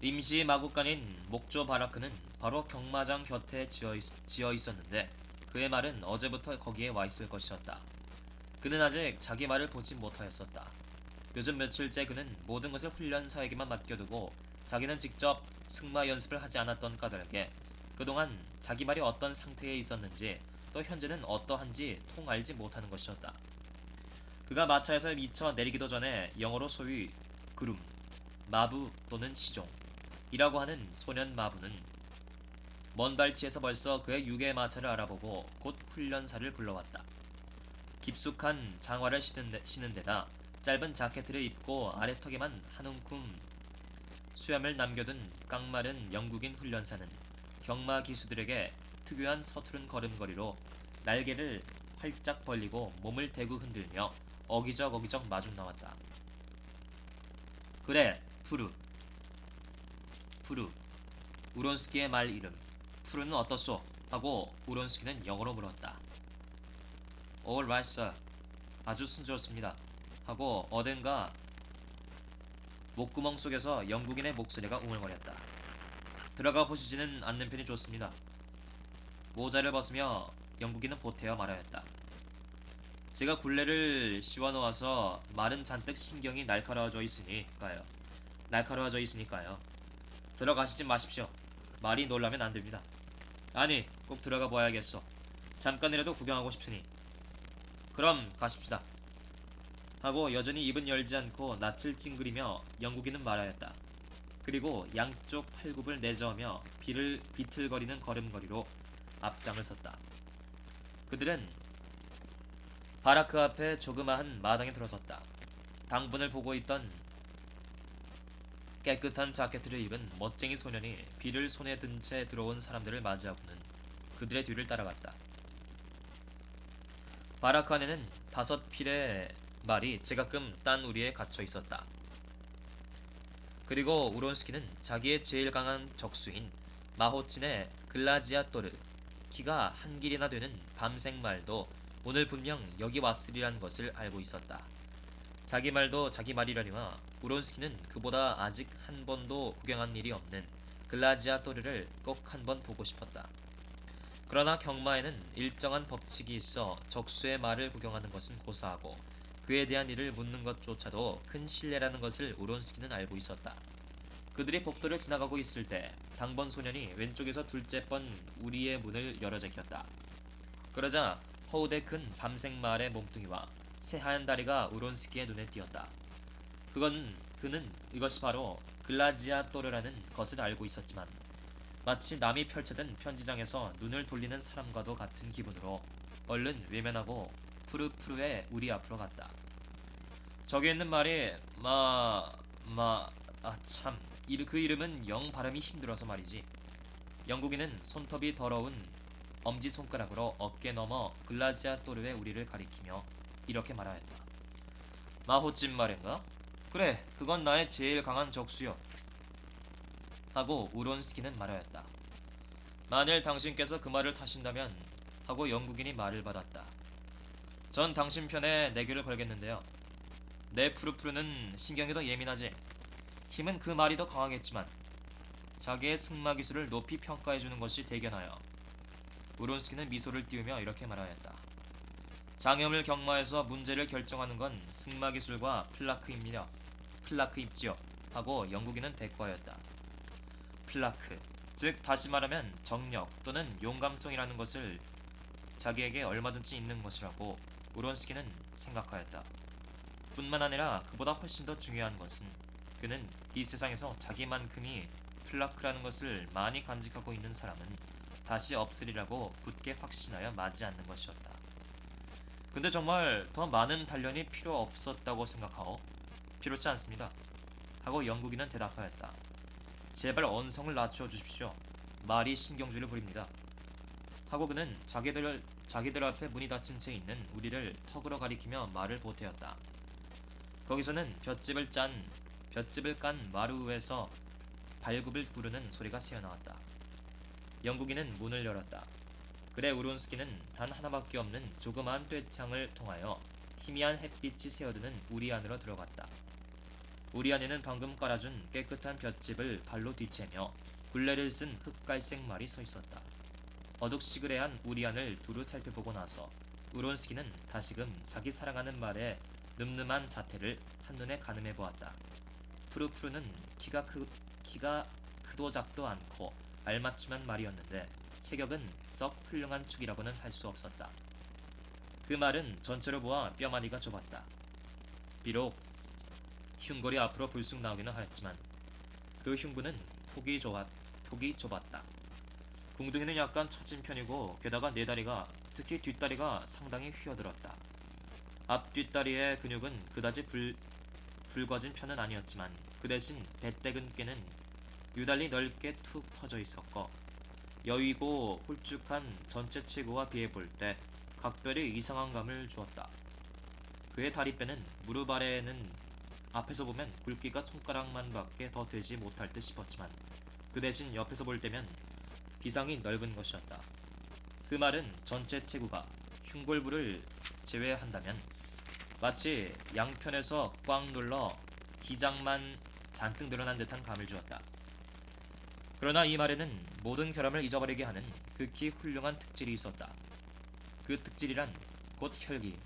임시 마국간인 목조 바라크는 바로 경마장 곁에 지어, 있, 지어 있 었는데 그의 말은 어제부터 거기에 와 있을 것이었다. 그는 아직 자기 말을 보지 못하였었다. 요즘 며칠째 그는 모든 것을 훈련사에게만 맡겨두고 자기는 직접 승마 연습을 하지 않았던 까닭에 그동안 자기 말이 어떤 상태에 있었는지 또 현재는 어떠한지 통 알지 못하는 것이었다. 그가 마차에서 미쳐 내리기도 전에 영어로 소위 그룸, 마부 또는 시종 이라고 하는 소년 마부는 먼 발치에서 벌써 그의 유괴 마차를 알아보고 곧 훈련사를 불러왔다. 깊숙한 장화를 신은, 데, 데다 짧은 자켓을 입고 아래턱에만 한 움큼 수염을 남겨둔 깡마른 영국인 훈련사는 경마 기수들에게 특유한 서투른 걸음걸이로 날개를 활짝 벌리고 몸을 대고 흔들며 어기적 어기적 마중 나왔다. 그래, 푸르. 푸르. 우론스키의 말 이름. 푸르는 어떻소? 하고 우론스키는 영어로 물었다. All right, sir. 아주 순조롭습니다. 하고 어딘가 목구멍 속에서 영국인의 목소리가 웅얼거렸다. 들어가 보시지는 않는 편이 좋습니다. 모자를 벗으며 영국인은 보태어 말하였다. 제가 굴레를 씌워 놓아서 말은 잔뜩 신경이 날카로워져 있으니까요. 날카로워져 있으니까요. 들어가시지 마십시오. 말이 놀라면 안 됩니다. 아니, 꼭 들어가 봐야겠어. 잠깐이라도 구경하고 싶으니. 그럼 가십시다. 하고 여전히 입은 열지 않고 낯을 찡그리며 영국인은 말하였다. 그리고 양쪽 팔굽을 내저으며 비를 비틀거리는 걸음걸이로 앞장을 섰다. 그들은 바라크 앞에 조그마한 마당에 들어섰다. 당분을 보고 있던 깨끗한 자켓을 입은 멋쟁이 소년이 비를 손에 든 채 들어온 사람들을 맞이하고는 그들의 뒤를 따라갔다. 바라크 안에는 다섯 필의 말이 제가끔 딴 우리에 갇혀 있었다. 그리고 우론스키는 자기의 제일 강한 적수인 마호친의 글라지아토르 키가 한 길이나 되는 밤생 말도 오늘 분명 여기 왔으리란 것을 알고 있었다. 자기 말도 자기 말이라니와 우론스키는 그보다 아직 한 번도 구경한 일이 없는 글라지아토르를 꼭 한 번 보고 싶었다. 그러나 경마에는 일정한 법칙이 있어 적수의 말을 구경하는 것은 고사하고 그에 대한 일을 묻는 것조차도 큰 신뢰라는 것을 우론스키는 알고 있었다. 그들이 복도를 지나가고 있을 때 당번 소년이 왼쪽에서 둘째 번 우리의 문을 열어 제꼈다. 그러자 허우대 큰 밤색 마을의 몸뚱이와 새하얀 다리가 우론스키의 눈에 띄었다. 그건 그는 이것이 바로 글라지아토르라는 것을 알고 있었지만 마치 남이 펼쳐든 편지장에서 눈을 돌리는 사람과도 같은 기분으로 얼른 외면하고 푸르푸르의 우리 앞으로 갔다. 저기 있는 말이 마... 마... 아 참... 그 이름은 영 발음이 힘들어서 말이지. 영국인은 손톱이 더러운 엄지손가락으로 어깨 너머 글라지아토르의 우리를 가리키며 이렇게 말하였다. 마호찜 말인가? 그래, 그건 나의 제일 강한 적수요. 하고 우론스키는 말하였다. 만일 당신께서 그 말을 타신다면 하고 영국인이 말을 받았다. 전 당신 편에 내규를 걸겠는데요. 내 푸르푸르는 신경이 더 예민하지. 힘은 그 말이 더 강하겠지만 자기의 승마 기술을 높이 평가해주는 것이 대견하여 우론스키는 미소를 띄우며 이렇게 말하였다. 장염을 경마에서 문제를 결정하는 건 승마 기술과 플라크입니다. 플라크 입지요. 하고 영국인은 대꾸하였다. 플라크, 즉 다시 말하면 정력 또는 용감성이라는 것을 자기에게 얼마든지 있는 것이라고 우론스키는 생각하였다. 뿐만 아니라 그보다 훨씬 더 중요한 것은 그는 이 세상에서 자기만큼이 플라크라는 것을 많이 간직하고 있는 사람은 다시 없으리라고 굳게 확신하여 맞지 않는 것이었다. 근데 정말 더 많은 단련이 필요 없었다고 생각하오? 필요치 않습니다. 하고 영국인은 대답하였다. 제발 언성을 낮춰 주십시오. 말이 신경질을 부립니다. 하고 그는 자기들 자기들 앞에 문이 닫힌 채 있는 우리를 턱으로 가리키며 말을 보태었다. 거기서는 볏집을 짠 볏집을 깐 마루에서 발굽을 구르는 소리가 새어나왔다. 영국인은 문을 열었다. 그래 우론스키는 단 하나밖에 없는 조그마한 쇠창을 통하여 희미한 햇빛이 새어드는 우리 안으로 들어갔다. 우리 안에는 방금 깔아준 깨끗한 볏짚을 발로 뒤채며 굴레를 쓴 흑갈색 말이 서 있었다. 어둑시그레한 우리 안을 두루 살펴보고 나서 우론스키는 다시금 자기 사랑하는 말의 늠름한 자태를 한눈에 가늠해 보았다. 푸르푸르는 키가 크, 키가 크도 작도 않고 알맞춤한 말이었는데 체격은 썩 훌륭한 축이라고는 할 수 없었다. 그 말은 전체로 보아 뼈마디가 좁았다. 비록 흉골이 앞으로 불쑥 나오기는 하였지만 그 흉부는 폭이 좁았, 폭이 좁았다. 궁둥이는 약간 처진 편이고 게다가 네 다리가 특히 뒷다리가 상당히 휘어들었다. 앞 뒷다리의 근육은 그다지 불, 붉어진 편은 아니었지만 그 대신 배때근께는 유달리 넓게 툭 퍼져 있었고 여위고 홀쭉한 전체 체구와 비해 볼 때 각별히 이상한 감을 주었다. 그의 다리뼈는 무릎 아래에는 앞에서 보면 굵기가 손가락만 밖에 더 되지 못할 듯 싶었지만 그 대신 옆에서 볼 때면 비상이 넓은 것이었다. 그 말은 전체 체구가 흉골부를 제외한다면 마치 양편에서 꽉 눌러 기장만 잔뜩 늘어난 듯한 감을 주었다. 그러나 이 말에는 모든 결함을 잊어버리게 하는 극히 훌륭한 특질이 있었다. 그 특질이란 곧 혈기,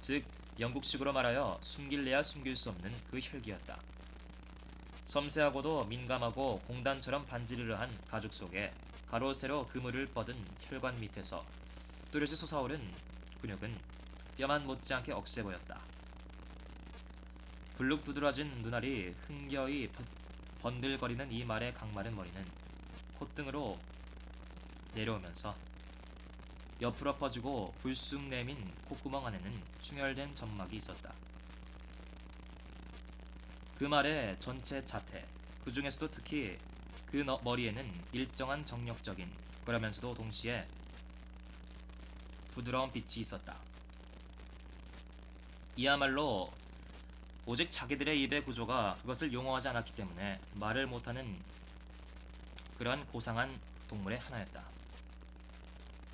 즉 영국식으로 말하여 숨길래야 숨길 수 없는 그 혈기였다. 섬세하고도 민감하고 공단처럼 반지르르한 가죽 속에 가로 세로 그물을 뻗은 혈관 밑에서 뚜렷이 솟아오른 근육은 뼈만 못지않게 억세 보였다. 불룩 두드러진 눈알이 흥겨이 번- 번들거리는 이 말의 강마른 머리는 콧등으로 내려오면서 옆으로 퍼지고 불쑥 내민 콧구멍 안에는 충혈된 점막이 있었다. 그 말의 전체 자태, 그 중에서도 특히 그 너- 머리에는 일정한 정력적인 그러면서도 동시에 부드러운 빛이 있었다. 이야말로 오직 자기들의 입의 구조가 그것을 용어하지 않았기 때문에 말을 못하는 그러한 고상한 동물의 하나였다.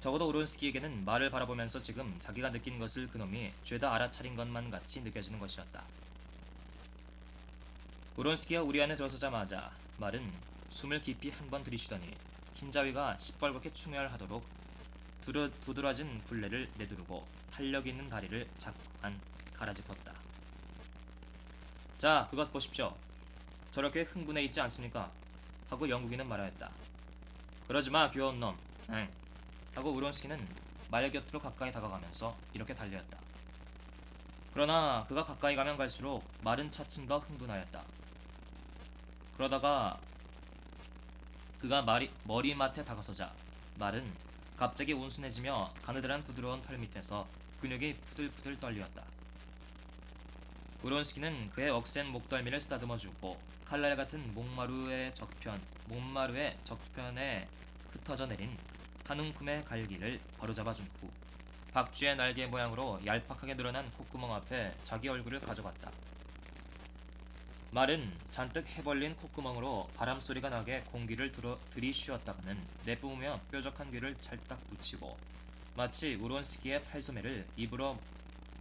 적어도 오론스키에게는 말을 바라보면서 지금 자기가 느낀 것을 그놈이 죄다 알아차린 것만 같이 느껴지는 것이었다. 오론스키가 우리 안에 들어서자마자 말은 숨을 깊이 한 번 들이쉬더니 흰자위가 시뻘겋게 충혈하도록 두드러진 굴레를 내두르고 탄력 있는 다리를 자꾸만 갈아짚었다. 자, 그것 보십시오. 저렇게 흥분해 있지 않습니까? 하고 영국인은 말하였다. 그러지 마, 귀여운 놈. 응. 하고 우론스키는 말 곁으로 가까이 다가가면서 이렇게 달려왔다. 그러나 그가 가까이 가면 갈수록 말은 차츰 더 흥분하였다. 그러다가 그가 말이, 머리맡에 다가서자 말은 갑자기 온순해지며 가느다란 부드러운 털 밑에서 근육이 푸들푸들 떨리었다. 우론스키는 그의 억센 목덜미를 쓰다듬어 주고 칼날 같은 목마루의 적편, 목마루의 적편에 흩어져 내린 한 움큼의 갈기를 바로잡아 준 후 박쥐의 날개 모양으로 얄팍하게 늘어난 콧구멍 앞에 자기 얼굴을 가져갔다. 말은 잔뜩 해벌린 콧구멍으로 바람 소리가 나게 공기를 들어 들이쉬었다가는 내뿜으며 뾰족한 귀를 찰딱 붙이고 마치 우론스키의 팔소매를 입으로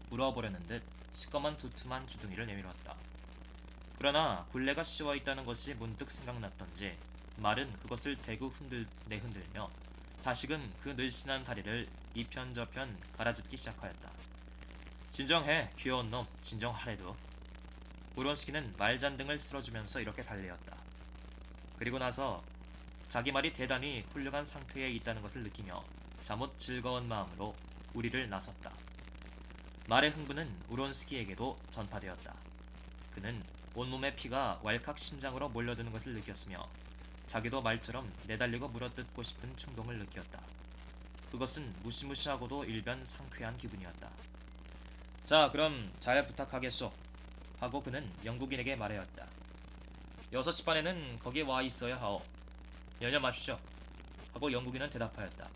물어보려는 듯 시꺼먼 두툼한 주둥이를 내밀었다. 그러나 굴레가 씌워 있다는 것이 문득 생각났던지 말은 그것을 대구 흔들 내흔들며 다시금 그 늘씬한 다리를 이편 저편 갈아짚기 시작하였다. 진정해, 귀여운 놈, 진정하래도. 우론스키는 말잔등을 쓸어주면서 이렇게 달래었다. 그리고 나서 자기 말이 대단히 훌륭한 상태에 있다는 것을 느끼며 잠옷 즐거운 마음으로 우리를 나섰다. 말의 흥분은 우론스키에게도 전파되었다. 그는 온몸의 피가 왈칵 심장으로 몰려드는 것을 느꼈으며 자기도 말처럼 내달리고 물어뜯고 싶은 충동을 느꼈다. 그것은 무시무시하고도 일변 상쾌한 기분이었다. 자, 그럼 잘 부탁하겠소. 하고 그는 영국인에게 말하였다. 여섯 시 반에는 거기에 와 있어야 하오. 열려 마십시오. 하고 영국인은 대답하였다.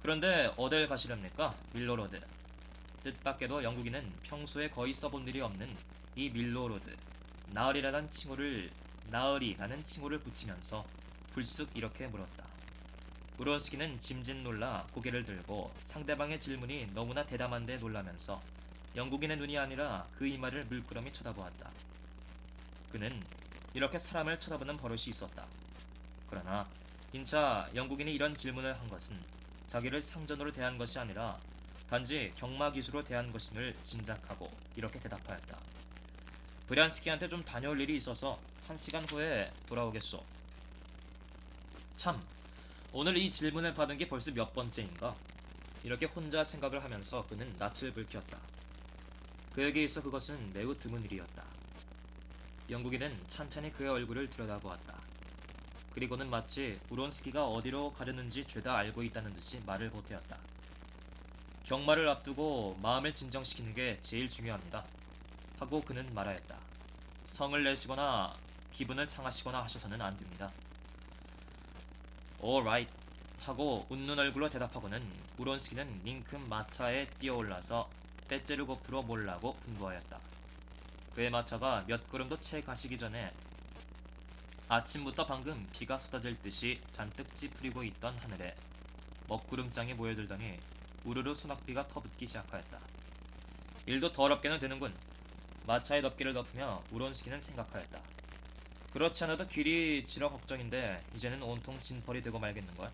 그런데 어딜 가시렵니까? 밀로로드. 뜻밖에도 영국인은 평소에 거의 써본 일이 없는 이 밀로로드, 나으리라는 칭호를 나으리라는 칭호를 붙이면서 불쑥 이렇게 물었다. 우론스키는 짐짓 놀라 고개를 들고 상대방의 질문이 너무나 대담한데 놀라면서 영국인의 눈이 아니라 그 이마를 물끄러미 쳐다보았다. 그는 이렇게 사람을 쳐다보는 버릇이 있었다. 그러나 인차 영국인이 이런 질문을 한 것은 자기를 상전으로 대한 것이 아니라 단지 경마 기수로 대한 것임을 짐작하고 이렇게 대답하였다. 브란스키한테 좀 다녀올 일이 있어서 한 시간 후에 돌아오겠소. 참, 오늘 이 질문을 받은 게 벌써 몇 번째인가? 이렇게 혼자 생각을 하면서 그는 낯을 불켰다. 그에게 있어 그것은 매우 드문 일이었다. 영국인은 찬찬히 그의 얼굴을 들여다보았다. 그리고는 마치 우론스키가 어디로 가려는지 죄다 알고 있다는 듯이 말을 보태었다. 경마를 앞두고 마음을 진정시키는 게 제일 중요합니다. 하고 그는 말하였다. 성을 내시거나 기분을 상하시거나 하셔서는 안 됩니다. alright 하고 웃는 얼굴로 대답하고는 우론스키는 링큰 마차에 뛰어올라서 빼째를 고프로 몰라고 분부하였다. 그의 마차가 몇 걸음도 채 가시기 전에 아침부터 방금 비가 쏟아질 듯이 잔뜩 찌푸리고 있던 하늘에 먹구름장이 모여들더니 우르르 소낙비가 퍼붓기 시작하였다. 일도 더럽게는 되는군. 마차의 덮개를 덮으며 우론스키는 생각하였다. 그렇지 않아도 길이 지러 걱정인데 이제는 온통 진펄이 되고 말겠는걸.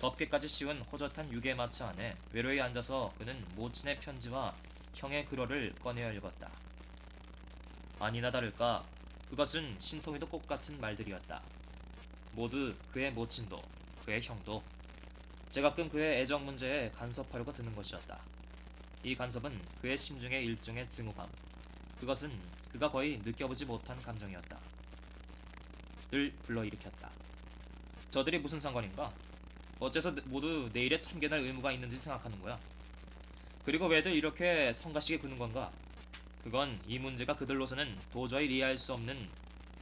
덮개까지 씌운 호젓한 유괴 마차 안에 외로이 앉아서 그는 모친의 편지와 형의 글어를 꺼내어 읽었다. 아니나 다를까 그것은 신통이도 똑같은 말들이었다. 모두 그의 모친도 그의 형도 제가끔 그의 애정 문제에 간섭하려고 드는 것이었다. 이 간섭은 그의 심중의 일종의 증오감. 그것은 그가 거의 느껴보지 못한 감정이었다. 늘 불러일으켰다. 저들이 무슨 상관인가? 어째서 모두 내일에 참견할 의무가 있는지 생각하는 거야? 그리고 왜들 이렇게 성가시게 구는 건가? 그건 이 문제가 그들로서는 도저히 이해할 수 없는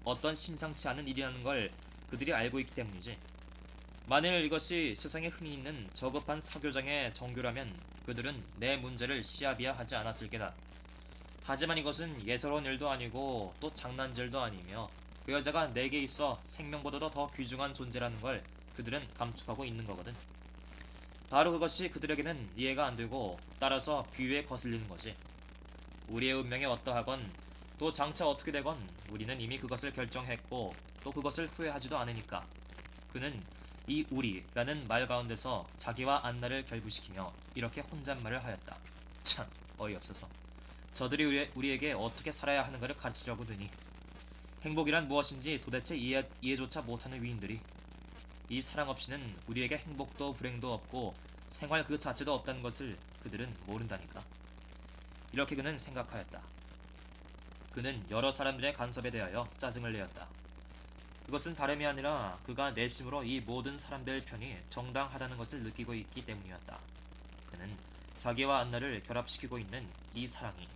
어떤 심상치 않은 일이라는 걸 그들이 알고 있기 때문이지. 만일 이것이 세상에 흔히 있는 저급한 사교장의 정교라면 그들은 내 문제를 시야비야하지 않았을 게다. 하지만 이것은 예사로운 일도 아니고 또 장난질도 아니며 그 여자가 내게 있어 생명보다도 더 귀중한 존재라는 걸 그들은 감축하고 있는 거거든. 바로 그것이 그들에게는 이해가 안 되고 따라서 비위에 거슬리는 거지. 우리의 운명이 어떠하건 또 장차 어떻게 되건 우리는 이미 그것을 결정했고 또 그것을 후회하지도 않으니까 그는 이 우리라는 말 가운데서 자기와 안나를 결부시키며 이렇게 혼잣말을 하였다. 참 어이없어서 저들이 우리, 우리에게 어떻게 살아야 하는 것을 가르치려고 드니 행복이란 무엇인지 도대체 이해, 이해조차 못하는 위인들이 이 사랑 없이는 우리에게 행복도 불행도 없고 생활 그 자체도 없다는 것을 그들은 모른다니까. 이렇게 그는 생각하였다. 그는 여러 사람들의 간섭에 대하여 짜증을 내었다. 그것은 다름이 아니라 그가 내심으로 이 모든 사람들 편이 정당하다는 것을 느끼고 있기 때문이었다. 그는 자기와 안나를 결합시키고 있는 이 사랑이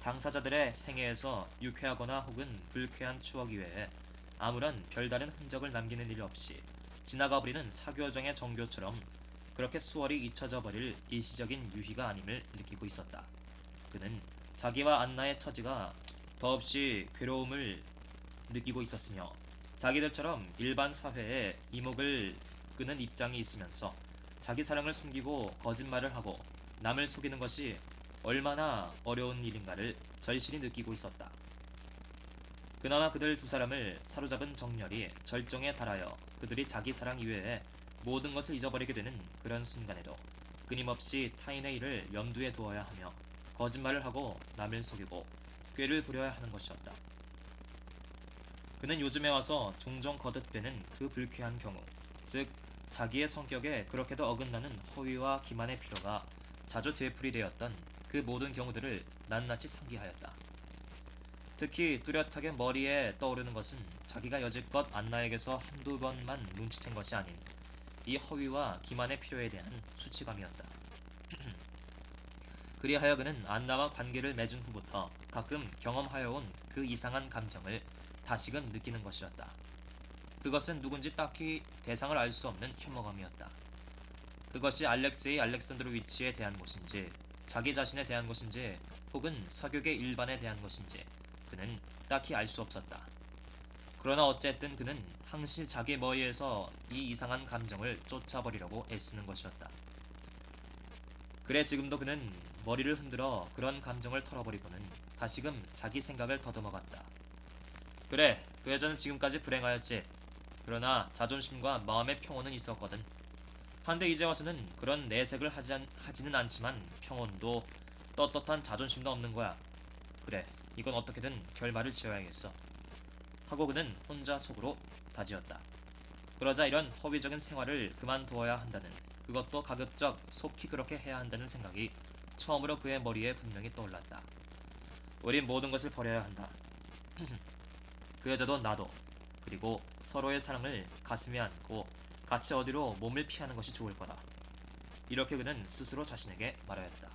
당사자들의 생애에서 유쾌하거나 혹은 불쾌한 추억 이외에 아무런 별다른 흔적을 남기는 일 없이 지나가 버리는 사교정의 정교처럼 그렇게 수월히 잊혀져 버릴 일시적인 유희가 아님을 느끼고 있었다. 그는 자기와 안나의 처지가 더없이 괴로움을 느끼고 있었으며 자기들처럼 일반 사회에 이목을 끄는 입장이 있으면서 자기 사랑을 숨기고 거짓말을 하고 남을 속이는 것이 얼마나 어려운 일인가를 절실히 느끼고 있었다. 그나마 그들 두 사람을 사로잡은 정열이 절정에 달하여 그들이 자기 사랑 이외에 모든 것을 잊어버리게 되는 그런 순간에도 끊임없이 타인의 일을 염두에 두어야 하며 거짓말을 하고 남을 속이고 꾀를 부려야 하는 것이었다. 그는 요즘에 와서 종종 거듭되는 그 불쾌한 경우, 즉 자기의 성격에 그렇게도 어긋나는 허위와 기만의 필요가 자주 되풀이되었던 그 모든 경우들을 낱낱이 상기하였다. 특히 뚜렷하게 머리에 떠오르는 것은 자기가 여지껏 안나에게서 한두 번만 눈치챈 것이 아닌 이 허위와 기만의 필요에 대한 수치감이었다. 그리하여 그는 안나와 관계를 맺은 후부터 가끔 경험하여 온 그 이상한 감정을 다시금 느끼는 것이었다. 그것은 누군지 딱히 대상을 알 수 없는 혐오감이었다. 그것이 알렉세이 알렉산드로 위치에 대한 것인지 자기 자신에 대한 것인지 혹은 사교계 일반에 대한 것인지 그는 딱히 알 수 없었다. 그러나 어쨌든 그는 항시 자기 머리에서 이 이상한 감정을 쫓아버리려고 애쓰는 것이었다. 그래 지금도 그는 머리를 흔들어 그런 감정을 털어버리고는 다시금 자기 생각을 더듬어갔다. 그래, 그 여자는 지금까지 불행하였지. 그러나 자존심과 마음의 평온은 있었거든. 한데 이제 와서는 그런 내색을 하지 않, 하지는 않지만 평온도 떳떳한 자존심도 없는 거야. 그래, 이건 어떻게든 결말을 지어야겠어. 하고 그는 혼자 속으로 다지었다. 그러자 이런 허위적인 생활을 그만두어야 한다는 그것도 가급적 속히 그렇게 해야 한다는 생각이 처음으로 그의 머리에 분명히 떠올랐다. 우린 모든 것을 버려야 한다. 그 여자도 나도 그리고 서로의 사랑을 가슴에 안고 같이 어디로 몸을 피하는 것이 좋을 거다. 이렇게 그는 스스로 자신에게 말하였다.